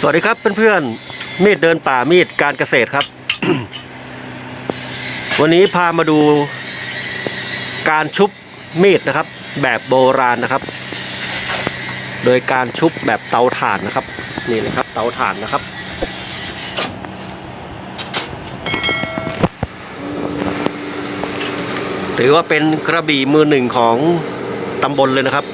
สวัสดีครับเพื่อนๆมีดเดินป่ามีดการเกษตรครับ วันนี้พามาดูการชุบมีดนะครับ แบบโบราณนะครับ โดยการชุบแบบเตาถ่านนะครับ นี่เลยครับ เตาถ่านนะครับ ถือว่าเป็นกระบี่มือหนึ่งของตำบลเลยนะครับ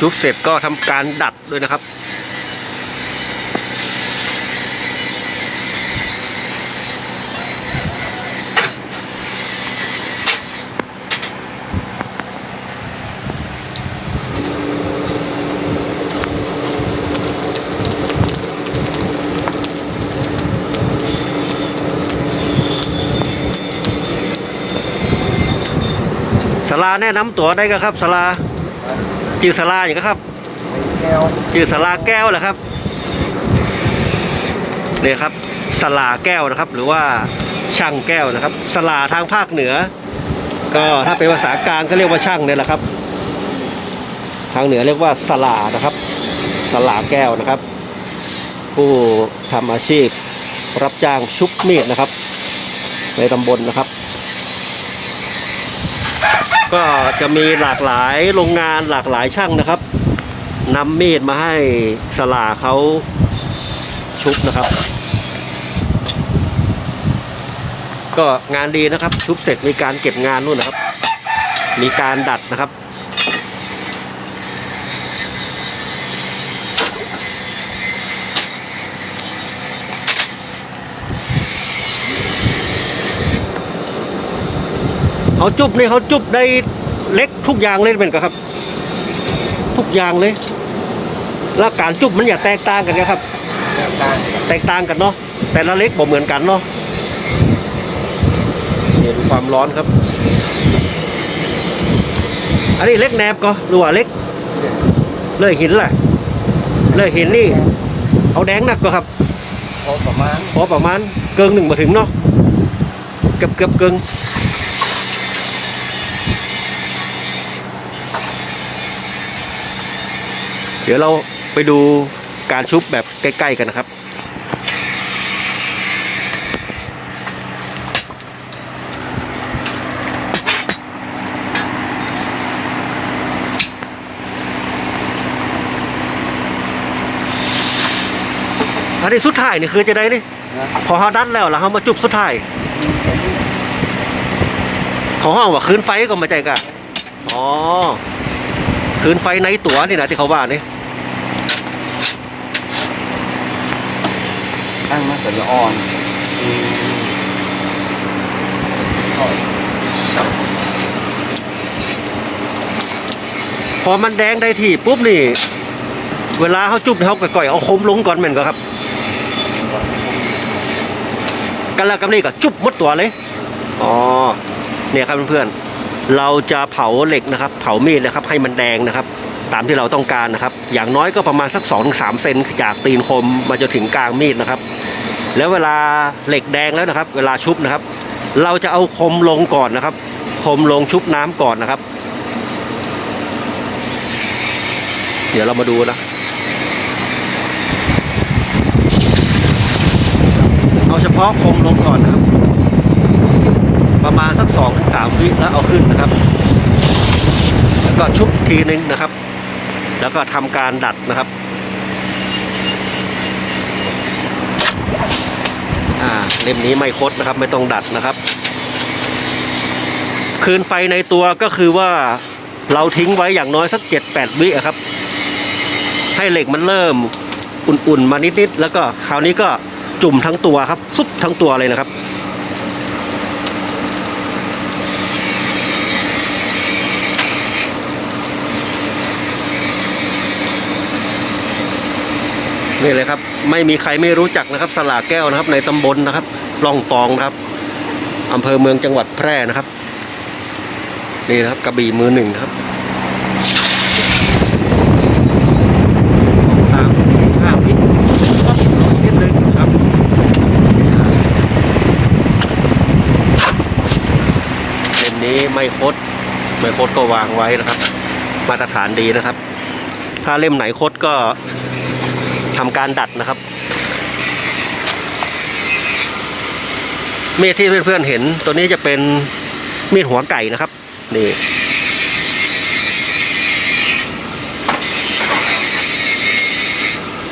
ชุบเสร็จก็ทำการดัดด้วยนะครับ สลาแนะนำตัวได้ก็ครับสลา จือสลาอย่างก็ครับแก้วจือสลาแก้วเหรอครับเนี่ยครับสลาแก้วนะครับ หรือว่าช่างแก้วนะครับ สลาทางภาคเหนือ ก็ถ้าเป็นภาษากลางก็เรียกว่าช่างเนี่ยแหละครับ ทางเหนือเรียกว่าสลานะครับ สลาแก้วนะครับ ผู้ทำอาชีพรับจ้างชุบมีดนะครับ ในตำบลนะครับ ก็จะมีหลากหลายโรงงานหลากหลายช่างนะครับนำมีดมาให้สลาเขาชุบนะครับ ก็งานดีนะครับชุบเสร็จมีการเก็บงานนู่นนะครับ มีการดัดนะครับ เขาจุบนี่เขาจุบได้เล็กทุกอย่างเลยเป็นก็ครับ ทุกอย่างเลย แล้วการจุบมันอย่าแตกต่างกันนะครับแก้วการแตกต่างกันเนาะแต่ละเล็กบ่เหมือนกันเนาะเห็นความร้อนครับ อันนี้เล็กแนบก็หรือว่าเล็กเลยหินแหละเลยหินนี่เอาแดงหนักก็ครับพอประมาณพอประมาณเกิงหนึ่งมาถึงเนาะเกือบเกือบเกิง เดี๋ยวเราไปดูการชุบแบบใกล้ ๆ กันนะครับอันนี้สุดท้ายนี่คือจะได้นี่นะพอเขาดันแล้วแล้วเขามาจุบสุดท้ายเขาห้องว่าคืนไฟก็มาใจกะอ๋อคืนไฟในตัวนี่นะที่เขาว่านี่ ตั้งมาแต่ละอ่อนอืมอ๋อครับพอมันแดงได้ที่ปุ๊บนี่ เวลาเขาจุบเขาก่อยๆเอาคมลงก่อนเหมือนกันครับ กันแล้วกันนี่ก็จุบหมดตัวเลย อ๋อ เนี่ยครับเพื่อนๆ เราจะเผาเหล็กนะครับ เผามีดนะครับ ให้มันแดงนะครับ ตามที่เราต้องการนะครับ อย่างน้อยก็ประมาณสัก2อถึงสเซนจากตีนคมมาจนถึงกลางมีดนะครับ แล้วเวลาเหล็กแดงแล้วนะครับ เวลาชุบนะครับ เราจะเอาคมลงก่อนนะครับ คมลงชุบน้ำก่อนนะครับ เดี๋ยวเรามาดูนะเอาเฉพาะคมลงก่อนนะครับ ประมาณสักสองถึงสามวิแล้วเอาขึ้นนะครับ แล้วก็ชุบทีนึงนะครับ แล้วก็ทำการดัดนะครับอ่าเล่มนี้ไม่คดนะครับไม่ต้องดัดนะครับ คืนไฟในตัวก็คือว่าเราทิ้งไว้อย่างน้อยสักเจ็ดแปดวิครับ ให้เหล็กมันเริ่มอุ่นๆมานิดๆแล้วก็คราวนี้ก็จุ่มทั้งตัวครับซุปทั้งตัวเลยนะครับ นี่เลยครับ ไม่มีใครไม่รู้จักนะครับ สลากแก้วนะครับ ในตำบลนะครับล่องฟองครับอำเภอเมืองจังหวัดแพร่นะครับ นี่นะครับกระบี่มือหนึ่งครับสามสี่ห้าวิก็นิดนึงนะครับเลนนี้ไม่คดไม่คดก็วางไว้นะครับ มาตรฐานดีนะครับ ถ้าเล่มไหนคดก็ ทำการดัดนะครับ มีดที่เพื่อนๆเห็นตัวนี้จะเป็นมีดหัวไก่นะครับนี่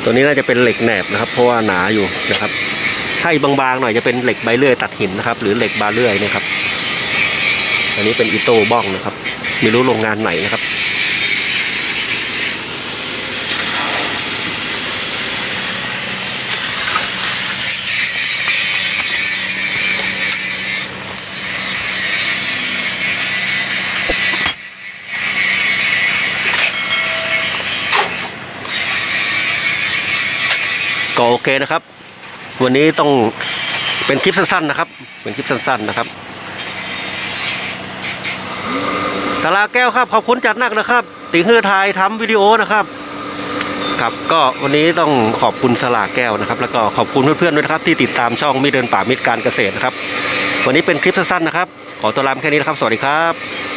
ตัวนี้น่าจะเป็นเหล็กแหนบนะครับ เพราะว่าหนาอยู่นะครับถ้าอีกบางๆหน่อยจะเป็นเหล็กใบเลื่อยตัดหินนะครับ หรือเหล็กบาเลื่อยนะครับ อันนี้เป็นอิโต้บ้องนะครับ ไม่รู้โรงงานไหนนะครับ ก็โอเคนะครับ วันนี้ต้องเป็นคลิปสั้นๆนะครับ เป็นคลิปสั้นๆนะครับสาราแก้วครับขอบคุณจัดนักนะครับติงเฮือไทยทำวิดีโอนะครับครับก็วันนี้ต้องขอบคุณสลาแก้วนะครับ แล้วก็ขอบคุณเพื่อนๆด้วยนะครับ ที่ติดตามช่องมิเดินป่ามิตรการเกษตรนะครับ วันนี้เป็นคลิปสั้นๆนะครับ ขอตัวลาแค่นี้นะครับ สวัสดีครับ